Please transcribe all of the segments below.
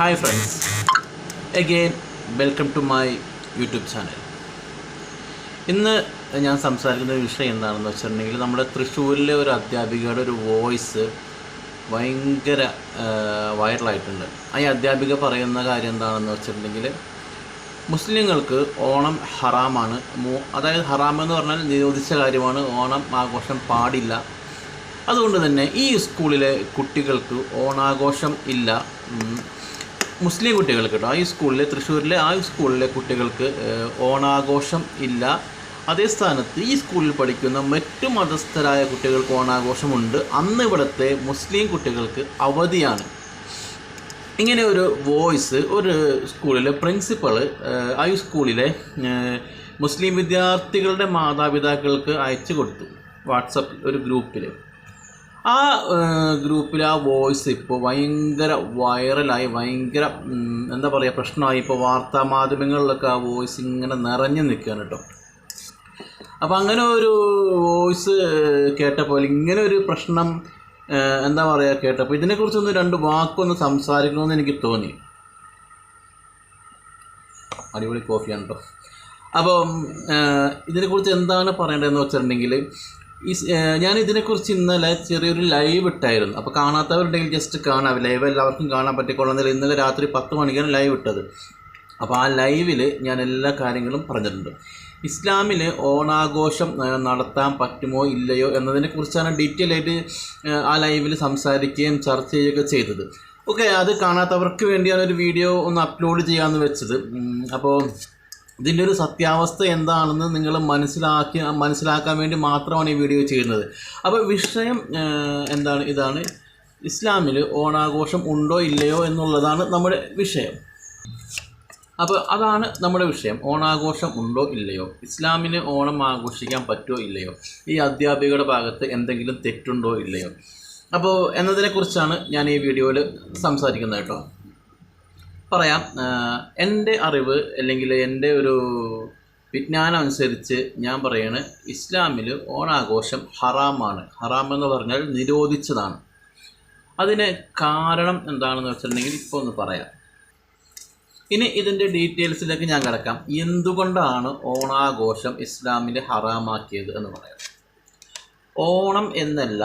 Hi friends again welcome to my YouTube channel ഇന്ന് ഞാൻ സംസാരിക്കുന്ന ഒരു വിഷയം എന്താണെന്ന് വെച്ചിട്ടുണ്ടെങ്കിൽ നമ്മുടെ തൃശ്ശൂരിലെ ഒരു അധ്യാപികയുടെ ഒരു വോയിസ് ഭയങ്കര വൈറലായിട്ടുണ്ട്. ആ അധ്യാപിക പറയുന്ന കാര്യം എന്താണെന്ന് വെച്ചിട്ടുണ്ടെങ്കിൽ മുസ്ലിങ്ങൾക്ക് ഓണം ഹറാമാണ്. അതായത് ഹറാം എന്ന് പറഞ്ഞാൽ നിരോധിച്ച കാര്യമാണ്. ഓണം ആഘോഷം പാടില്ല. അതുകൊണ്ട് തന്നെ ഈ സ്കൂളിലെ കുട്ടികൾക്ക് ഓണാഘോഷം ഇല്ല. മുസ്ലിം കുട്ടികൾക്ക് കേട്ടോ ആ സ്കൂളിലെ തൃശ്ശൂരിലെ ആ സ്കൂളിലെ കുട്ടികൾക്ക് ഓണാഘോഷം ഇല്ല. അതേ സ്ഥാനത്ത് ഈ സ്കൂളിൽ പഠിക്കുന്ന മറ്റു മതസ്ഥരായ കുട്ടികൾക്ക് ഓണാഘോഷമുണ്ട്. അന്ന് ഇവിടുത്തെ മുസ്ലിം കുട്ടികൾക്ക് അവധിയാണ്. ഇങ്ങനെ ഒരു വോയിസ് ഒരു സ്കൂളിലെ പ്രിൻസിപ്പൾ ആ സ്കൂളിലെ മുസ്ലിം വിദ്യാർത്ഥികളുടെ മാതാപിതാക്കൾക്ക് അയച്ചു കൊടുത്തു വാട്സപ്പ് ഒരു ഗ്രൂപ്പിൽ ആ ഗ്രൂപ്പിൽ ആ വോയിസ് ഇപ്പോൾ ഭയങ്കര വൈറലായി ഭയങ്കര എന്താ പറയുക പ്രശ്നമായി. ഇപ്പോൾ വാർത്താ മാധ്യമങ്ങളിലൊക്കെ ആ വോയിസ് ഇങ്ങനെ നിറഞ്ഞു നിൽക്കുകയാണ് കേട്ടോ. അപ്പോൾ അങ്ങനെ ഒരു വോയിസ് കേട്ടപ്പോൾ ഇങ്ങനെ ഒരു പ്രശ്നം എന്താ പറയുക കേട്ടപ്പോൾ ഇതിനെക്കുറിച്ചൊന്ന് രണ്ട് വാക്കൊന്ന് സംസാരിക്കണമെന്ന് എനിക്ക് തോന്നി. അടിപൊളി കോഫിയാണ് കേട്ടോ അപ്പം ഇതിനെക്കുറിച്ച് എന്താണ് പറയേണ്ടതെന്ന് വെച്ചിട്ടുണ്ടെങ്കിൽ ഈ ഞാൻ ഇതിനെക്കുറിച്ച് ഇന്നലെ ചെറിയൊരു ലൈവ് ഇട്ടായിരുന്നു. അപ്പോൾ കാണാത്തവരുണ്ടെങ്കിൽ ജസ്റ്റ് കാണാം. ലൈവ് എല്ലാവർക്കും കാണാൻ പറ്റിക്കൊള്ളുന്നില്ല ഇന്നലെ രാത്രി പത്ത് മണിക്കാണ് ലൈവ് ഇട്ടത്. അപ്പോൾ ആ ലൈവിൽ ഞാൻ എല്ലാ കാര്യങ്ങളും പറഞ്ഞിട്ടുണ്ട്. ഇസ്ലാമിൽ ഓണാഘോഷം നടത്താൻ പറ്റുമോ ഇല്ലയോ എന്നതിനെക്കുറിച്ചാണ് ഡീറ്റെയിൽ ആയിട്ട് ആ ലൈവിൽ സംസാരിക്കുകയും ചർച്ച ചെയ്യുകയൊക്കെ ചെയ്തത്. ഓക്കെ അത് കാണാത്തവർക്ക് വേണ്ടിയാണ് ഒരു വീഡിയോ ഒന്ന് അപ്ലോഡ് ചെയ്യാമെന്ന് വെച്ചത്. അപ്പോൾ ഇതിന്റെ ഒരു സത്യാവസ്ഥ എന്താണെന്ന് നിങ്ങൾ മനസ്സിലാക്കി മനസ്സിലാക്കാൻ വേണ്ടി മാത്രമാണ് ഈ വീഡിയോ ചെയ്യുന്നത്. അപ്പോൾ വിഷയം എന്താണ്? ഇതാണ്. ഇസ്ലാമിൽ ഓണാഘോഷം ഉണ്ടോ ഇല്ലയോ എന്നുള്ളതാണ് നമ്മുടെ വിഷയം. അപ്പോൾ അതാണ് നമ്മുടെ വിഷയം. ഓണാഘോഷം ഉണ്ടോ ഇല്ലയോ? ഇസ്ലാമിന് ഓണം ആഘോഷിക്കാൻ പറ്റുമോ ഇല്ലയോ? ഈ അധ്യാപികയുടെ ഭാഗത്ത് എന്തെങ്കിലും തെറ്റുണ്ടോ ഇല്ലയോ? അപ്പോൾ എന്നതിനെക്കുറിച്ചാണ് ഞാൻ ഈ വീഡിയോയിൽ സംസാരിക്കുന്നത് കേട്ടോ. പറയാം. എന്റെ അറിവ് അല്ലെങ്കിൽ എന്റെ ഒരു വിജ്ഞാനം അനുസരിച്ച് ഞാൻ പറയാണ് ഇസ്ലാമിൽ ഓണാഘോഷം ഹറാമാണ്. ഹറാം എന്ന് പറഞ്ഞാൽ നിരോധിച്ചതാണ്. അതിന് കാരണം എന്താണെന്ന് വെച്ചിട്ടുണ്ടെങ്കിൽ ഇപ്പോൾ ഒന്ന് പറയാം. ഇനി ഇതിന്റെ ഡീറ്റെയിൽസിലേക്ക് ഞാൻ കിടക്കാം. എന്തുകൊണ്ടാണ് ഓണാഘോഷം ഇസ്ലാമിൽ ഹറാമാക്കിയത് എന്ന് പറയാം. ഓണം എന്നല്ല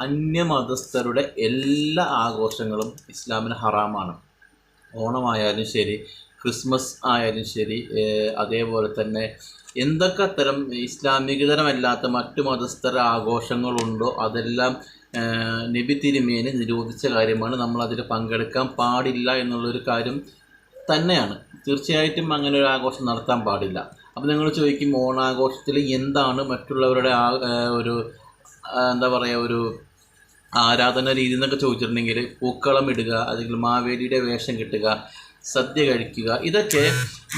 അന്യമതസ്ഥരുടെ എല്ലാ ആഘോഷങ്ങളും ഇസ്ലാമിന് ഹറാമാണ്. ഓണമായാലും ശരി ക്രിസ്മസ് ആയാലും ശരി അതേപോലെ തന്നെ എന്തൊക്കെ തരം ഇസ്ലാമികതരമല്ലാത്ത മറ്റു മതസ്ഥര ആഘോഷങ്ങളുണ്ടോ അതെല്ലാം നബി തിരുമേനി നിരോധിച്ച കാര്യമാണ്. നമ്മൾ അതിൽ പങ്കെടുക്കാൻ പാടില്ല എന്നുള്ളൊരു കാര്യം തന്നെയാണ്. തീർച്ചയായിട്ടും അങ്ങനെ ഒരു ആഘോഷം നടത്താൻ പാടില്ല. അപ്പോൾ നിങ്ങൾ ചോദിക്കും ഓണാഘോഷത്തിൽ എന്താണ് മറ്റുള്ളവരുടെ ആ ഒരു എന്താ പറയുക ഒരു ആരാധന രീതി എന്നൊക്കെ ചോദിച്ചിട്ടുണ്ടെങ്കിൽ പൂക്കളം ഇടുക അല്ലെങ്കിൽ മാവേലിയുടെ വേഷം കിട്ടുക സദ്യ കഴിക്കുക ഇതൊക്കെ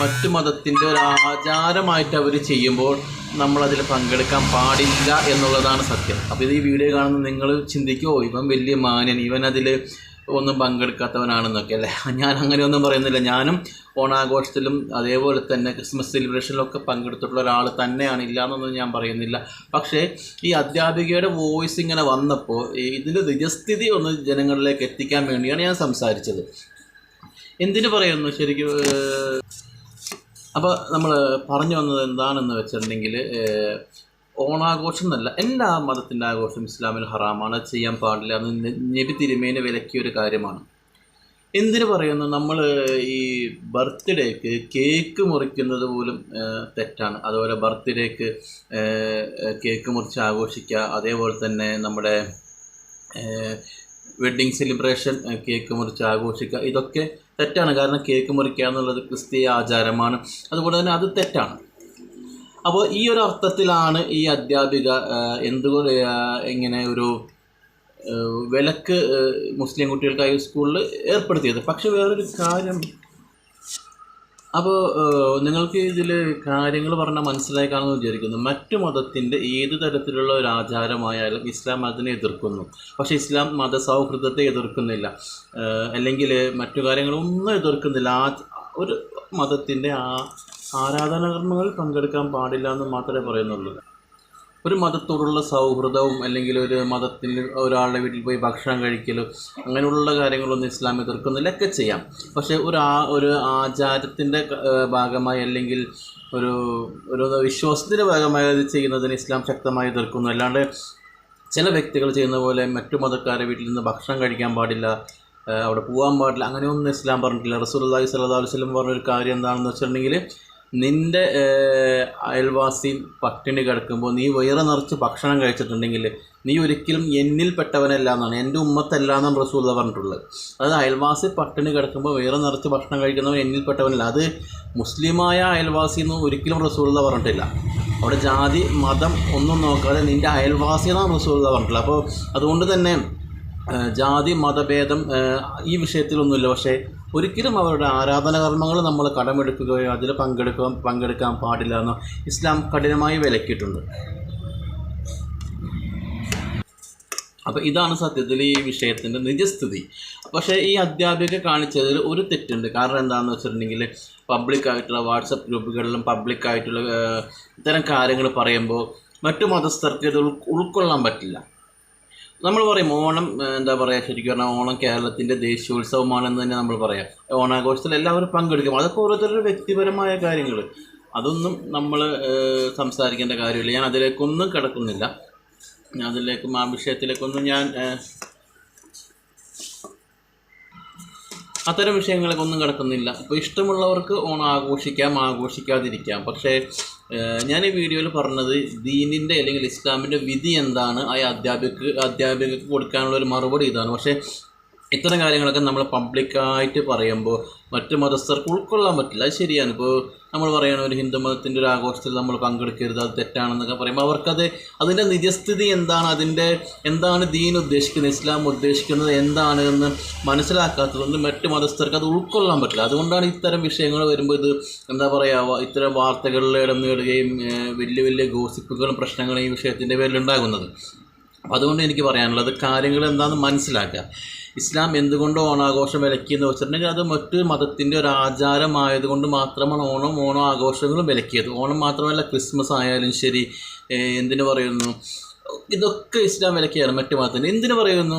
മറ്റു മതത്തിന്റെ ഒരു ആചാരമായിട്ട് അവർ ചെയ്യുമ്പോൾ നമ്മളതിൽ പങ്കെടുക്കാൻ പാടില്ല എന്നുള്ളതാണ് സത്യം. അപ്പോൾ ഇത് ഈ വീഡിയോ കാണുന്ന നിങ്ങൾ ചിന്തിക്കുമോ ഇവൻ വലിയ മാന്യൻ ഇവൻ അതിൽ ഒന്നും പങ്കെടുക്കാത്തവനാണെന്നൊക്കെ അല്ലേ? ഞാൻ അങ്ങനെയൊന്നും പറയുന്നില്ല. ഞാനും ഓണാഘോഷത്തിലും അതേപോലെ തന്നെ ക്രിസ്മസ് സെലിബ്രേഷനിലൊക്കെ പങ്കെടുത്തിട്ടുള്ള ഒരാൾ തന്നെയാണ്. ഇല്ല എന്നൊന്നും ഞാൻ പറയുന്നില്ല. പക്ഷേ ഈ അധ്യാപികയുടെ വോയിസ് ഇങ്ങനെ വന്നപ്പോൾ ഇതിന്റെ നിജസ്ഥിതി ഒന്ന് ജനങ്ങളിലേക്ക് എത്തിക്കാൻ വേണ്ടിയാണ് ഞാൻ സംസാരിച്ചത്. എന്തിനു പറയുന്നു ശരിക്കും അപ്പോൾ നമ്മൾ പറഞ്ഞു വന്നത് എന്താണെന്ന് വെച്ചിട്ടുണ്ടെങ്കിൽ ഓണാഘോഷം എന്നല്ല എല്ലാ മതത്തിന്റെ ആഘോഷം ഇസ്ലാമിൽ ഹറാമാണ് ചെയ്യാൻ പാടില്ല എന്ന് നബി തിരുമേനെ വിലക്കിയ ഒരു കാര്യമാണ്. എന്തിനു പറയുന്നു? നമ്മൾ ഈ ബർത്ത്ഡേക്ക് കേക്ക് മുറിക്കുന്നത് പോലും തെറ്റാണ്. അതുപോലെ ബർത്ത്ഡേക്ക് കേക്ക് മുറിച്ച് ആഘോഷിക്കുക അതേപോലെ തന്നെ നമ്മുടെ വെഡ്ഡിങ് സെലിബ്രേഷൻ കേക്ക് മുറിച്ച് ആഘോഷിക്കുക ഇതൊക്കെ തെറ്റാണ്. കാരണം കേക്ക് മുറിക്കുക എന്നുള്ളത് ക്രിസ്തീയ ആചാരമാണ്. അതുപോലെ തന്നെ അത് തെറ്റാണ്. അപ്പോൾ ഈ ഒരു അർത്ഥത്തിലാണ് ഈ അധ്യാപിക എന്തുകൊണ്ട് ഇങ്ങനെ ഒരു വിലക്ക് മുസ്ലിം കുട്ടികൾക്കായി സ്കൂളിൽ ഏർപ്പെടുത്തിയത്. പക്ഷെ വേറൊരു കാര്യം. അപ്പോൾ നിങ്ങൾക്ക് ഇതിൽ കാര്യങ്ങൾ പറഞ്ഞാൽ മനസ്സിലായി കാണുമെന്ന് വിചാരിക്കുന്നു. മറ്റു മതത്തിന്റെ ഏത് തരത്തിലുള്ള ഒരു ആചാരമായാലും ഇസ്ലാം മതത്തിനെ എതിർക്കുന്നു. പക്ഷേ ഇസ്ലാം മതസൗഹൃദത്തെ എതിർക്കുന്നില്ല. അല്ലെങ്കിൽ മറ്റു കാര്യങ്ങളൊന്നും എതിർക്കുന്നില്ല. ആ ഒരു മതത്തിന്റെ ആ ആരാധനാകർമ്മങ്ങളിൽ പങ്കെടുക്കാൻ പാടില്ല എന്ന് മാത്രമേ പറയുന്നുള്ളൂ. ഒരു മതത്തോടുള്ള സൗഹൃദവും അല്ലെങ്കിൽ ഒരു മതത്തിൽ ഒരാളുടെ വീട്ടിൽ പോയി ഭക്ഷണം കഴിക്കലും അങ്ങനെയുള്ള കാര്യങ്ങളൊന്നും ഇസ്ലാം എതിർക്കുന്നില്ല ഒക്കെ ചെയ്യാം. പക്ഷേ ഒരു ആ ഒരു ആചാരത്തിന്റെ ഭാഗമായി അല്ലെങ്കിൽ ഒരു ഒരു വിശ്വാസത്തിന്റെ ഭാഗമായി അത് ചെയ്യുന്നതിന് ഇസ്ലാം ശക്തമായി എതിർക്കുന്നു അല്ലാണ്ട് ചില വ്യക്തികൾ ചെയ്യുന്ന പോലെ മറ്റു മതക്കാരെ വീട്ടിൽ നിന്ന് ഭക്ഷണം കഴിക്കാൻ പാടില്ല അവിടെ പോകാൻ പാടില്ല അങ്ങനെയൊന്നും ഇസ്ലാം പറഞ്ഞിട്ടില്ല. റസൂലുള്ളാഹി അള്ളാഹി അലൈഹി വസല്ലം പറഞ്ഞൊരു കാര്യം എന്താണെന്ന് വെച്ചിട്ടുണ്ടെങ്കിൽ നിന്റെ അയൽവാസി പട്ടിണി കിടക്കുമ്പോൾ നീ വയറ് നിറച്ച് ഭക്ഷണം കഴിച്ചിട്ടുണ്ടെങ്കിൽ നീ ഒരിക്കലും എന്നിൽപ്പെട്ടവനല്ല എന്നാണ് എന്റെ ഉമ്മത്തല്ല എന്നാണ് റസൂൽ പറഞ്ഞിട്ടുള്ളത്. അതായത് അയൽവാസി പട്ടിണി കിടക്കുമ്പോൾ വയറ് നിറച്ച് ഭക്ഷണം കഴിക്കുന്നവൻ എന്നിൽപ്പെട്ടവനല്ല. അത് മുസ്ലിമായ അയൽവാസി എന്ന് ഒരിക്കലും റസൂൽ പറഞ്ഞിട്ടില്ല. അവിടെ ജാതി മതം ഒന്നും നോക്കാതെ നിന്റെ അയൽവാസി എന്നാണ് റസൂൽ പറഞ്ഞിട്ടുള്ളത്. അപ്പോൾ അതുകൊണ്ട് തന്നെ ജാതി മതഭേദം ഈ വിഷയത്തിലൊന്നുമില്ല. പക്ഷേ ഒരിക്കലും അവരുടെ ആരാധന കർമ്മങ്ങൾ നമ്മൾ കടമെടുക്കുകയോ അതിൽ പങ്കെടുക്കാൻ പങ്കെടുക്കാൻ പാടില്ല എന്ന് ഇസ്ലാം കഠിനമായി വിലക്കിയിട്ടുണ്ട്. അപ്പോൾ ഇതാണ് സത്യത്തിൽ ഈ വിഷയത്തിന്റെ നിജസ്ഥിതി. പക്ഷേ ഈ അധ്യാപിക കാണിച്ചതിൽ ഒരു തെറ്റുണ്ട്. കാരണം എന്താണെന്ന് വെച്ചിട്ടുണ്ടെങ്കിൽ പബ്ലിക്കായിട്ടുള്ള വാട്സപ്പ് ഗ്രൂപ്പുകളിലും പബ്ലിക്കായിട്ടുള്ള ഇത്തരം കാര്യങ്ങൾ പറയുമ്പോൾ മറ്റു മതസ്ഥർക്ക് ഇത് ഉൾക്കൊള്ളാൻ പറ്റില്ല. നമ്മൾ പറയും ഓണം എന്താ പറയുക ശരിക്കും പറഞ്ഞാൽ ഓണം കേരളത്തിന്റെ ദേശീയോത്സവമാണെന്ന് തന്നെ നമ്മൾ പറയാം. ഓണാഘോഷത്തിൽ എല്ലാവരും പങ്കെടുക്കും. അതൊക്കെ ഓരോരുത്തരുടെ വ്യക്തിപരമായ കാര്യങ്ങൾ അതൊന്നും നമ്മൾ സംസാരിക്കേണ്ട കാര്യമില്ല. ഞാൻ അതിലേക്കൊന്നും കിടക്കുന്നില്ല. അതിലേക്കും ആ വിഷയത്തിലേക്കൊന്നും ഞാൻ അത്തരം വിഷയങ്ങളൊക്കെ ഒന്നും കിടക്കുന്നില്ല. ഇപ്പോൾ ഇഷ്ടമുള്ളവർക്ക് ഓണം ആഘോഷിക്കാം ആഘോഷിക്കാതിരിക്കാം. പക്ഷേ ഞാൻ ഈ വീഡിയോയിൽ പറഞ്ഞത് ദീനിന്റെ അല്ലെങ്കിൽ ഇസ്ലാമിന്റെ വിധി എന്താണ്? ആ അധ്യാപിക അധ്യാപികക്ക് കൊടുക്കാനുള്ള ഒരു മറുപടി ഇതാണ്. പക്ഷേ ഇത്തരം കാര്യങ്ങളൊക്കെ നമ്മൾ പബ്ലിക്കായിട്ട് പറയുമ്പോൾ മറ്റു മതസ്ഥർക്ക് ഉൾക്കൊള്ളാൻ പറ്റില്ല. അത് ശരിയാണ്. ഇപ്പോൾ നമ്മൾ പറയണ ഒരു ഹിന്ദു മതത്തിന്റെ ഒരു ആഘോഷത്തിൽ നമ്മൾ പങ്കെടുക്കരുത് അത് തെറ്റാണെന്നൊക്കെ പറയുമ്പോൾ അവർക്കത് അതിന്റെ നിജസ്ഥിതി എന്താണ്? അതിന്റെ എന്താണ് ദീൻ ഉദ്ദേശിക്കുന്നത്? ഇസ്ലാം ഉദ്ദേശിക്കുന്നത് എന്താണ് എന്ന് മനസ്സിലാക്കാത്തതുകൊണ്ട് മറ്റു മതസ്ഥർക്ക് അത് ഉൾക്കൊള്ളാൻ പറ്റില്ല. അതുകൊണ്ടാണ് ഇത്തരം വിഷയങ്ങൾ വരുമ്പോൾ ഇത് എന്താ പറയുക ഇത്തരം വാർത്തകളിൽ ഇടം നേടുകയും വലിയ വലിയ ഗോസിപ്പുകളും പ്രശ്നങ്ങളും ഈ വിഷയത്തിന്റെ പേരിലുണ്ടാകുന്നത്. അതുകൊണ്ട് എനിക്ക് പറയാനുള്ളത് കാര്യങ്ങൾ എന്താണെന്ന് മനസ്സിലാക്കുക. ഇസ്ലാം എന്തുകൊണ്ട് ഓണാഘോഷം വിലക്കിയെന്ന് വെച്ചിട്ടുണ്ടെങ്കിൽ അത് മറ്റു മതത്തിന്റെ ഒരു ആചാരമായതുകൊണ്ട് മാത്രമാണ് ഓണം ഓണം ആഘോഷങ്ങളും വിലക്കിയത്. ഓണം മാത്രമല്ല ക്രിസ്മസ് ആയാലും ശരി എന്തിനു പറയുന്നു? ഇതൊക്കെ ഇസ്ലാം വിലക്കിയാണ് മറ്റു. മതത്തിന്റെ എന്തിനു പറയുന്നു?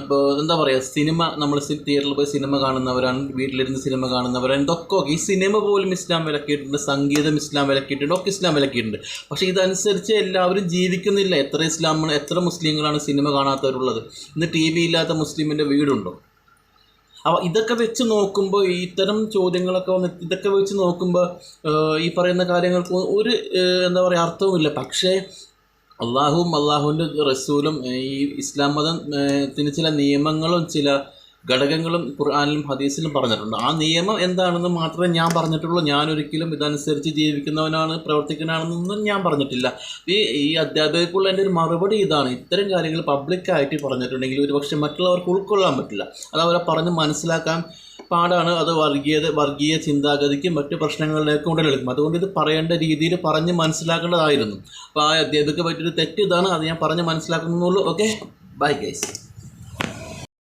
ഇപ്പോൾ എന്താ പറയുക സിനിമ നമ്മൾ തിയേറ്ററിൽ പോയി സിനിമ കാണുന്നവരാണ് വീട്ടിലിരുന്ന് സിനിമ കാണുന്നവരാണ് ഇതൊക്കെ ഈ സിനിമ പോലും ഇസ്ലാം വിലക്കിയിട്ടുണ്ട് സംഗീതം ഇസ്ലാം വിലക്കിയിട്ടുണ്ട് ഒക്കെ ഇസ്ലാം വിലക്കിയിട്ടുണ്ട് പക്ഷേ ഇതനുസരിച്ച് എല്ലാവരും ജീവിക്കുന്നില്ല. എത്ര ഇസ്ലാം എത്ര മുസ്ലിങ്ങളാണ് സിനിമ കാണാത്തവരുള്ളത്. ഇന്ന് ടി വി ഇല്ലാത്ത മുസ്ലിമിന്റെ വീടുണ്ടോ? അപ്പോൾ ഇതൊക്കെ വെച്ച് നോക്കുമ്പോൾ ഇത്തരം ചോദ്യങ്ങളൊക്കെ വന്ന് ഇതൊക്കെ വെച്ച് നോക്കുമ്പോൾ ഈ പറയുന്ന കാര്യങ്ങൾക്ക് ഒരു എന്താ പറയുക അർത്ഥവുമില്ല. പക്ഷേ അള്ളാഹുവും അള്ളാഹുവിന്റെ റസൂലും ഈ ഇസ്ലാം മതം ഏഹ്, ചില നിയമങ്ങളും ചില ഘടകങ്ങളും ഖുർആാനിലും ഹദീസിലും പറഞ്ഞിട്ടുണ്ട്. ആ നിയമം എന്താണെന്ന് മാത്രമേ ഞാൻ പറഞ്ഞിട്ടുള്ളൂ. ഞാൻ ഒരിക്കലും ഇതനുസരിച്ച് ജീവിക്കുന്നവനാണ് പ്രവർത്തിക്കുന്നതാണെന്നൊന്നും ഞാൻ പറഞ്ഞിട്ടില്ല. ഈ ഈ അധ്യാപകർക്കുള്ള എന്റെ ഒരു മറുപടി ഇതാണ്. ഇത്തരം കാര്യങ്ങൾ പബ്ലിക്കായിട്ട് പറഞ്ഞിട്ടുണ്ടെങ്കിൽ ഒരു പക്ഷേ മറ്റുള്ളവർക്ക് ഉൾക്കൊള്ളാൻ പറ്റില്ല. അത് അവരെ പറഞ്ഞ് മനസ്സിലാക്കാൻ പാടാണ് അത് വർഗീയത വർഗീയ ചിന്താഗതിക്കും മറ്റു പ്രശ്നങ്ങളിലേക്ക് ഉടലെടുക്കും അതുകൊണ്ട് ഇത് പറയേണ്ട രീതിയിൽ പറഞ്ഞ് മനസ്സിലാക്കേണ്ടതായിരുന്നു. അപ്പോൾ ആ അധ്യാപിക പറ്റിയൊരു തെറ്റ് ഇതാണ് അത് ഞാൻ പറഞ്ഞ് മനസ്സിലാക്കുന്നുള്ളൂ. Okay bye guys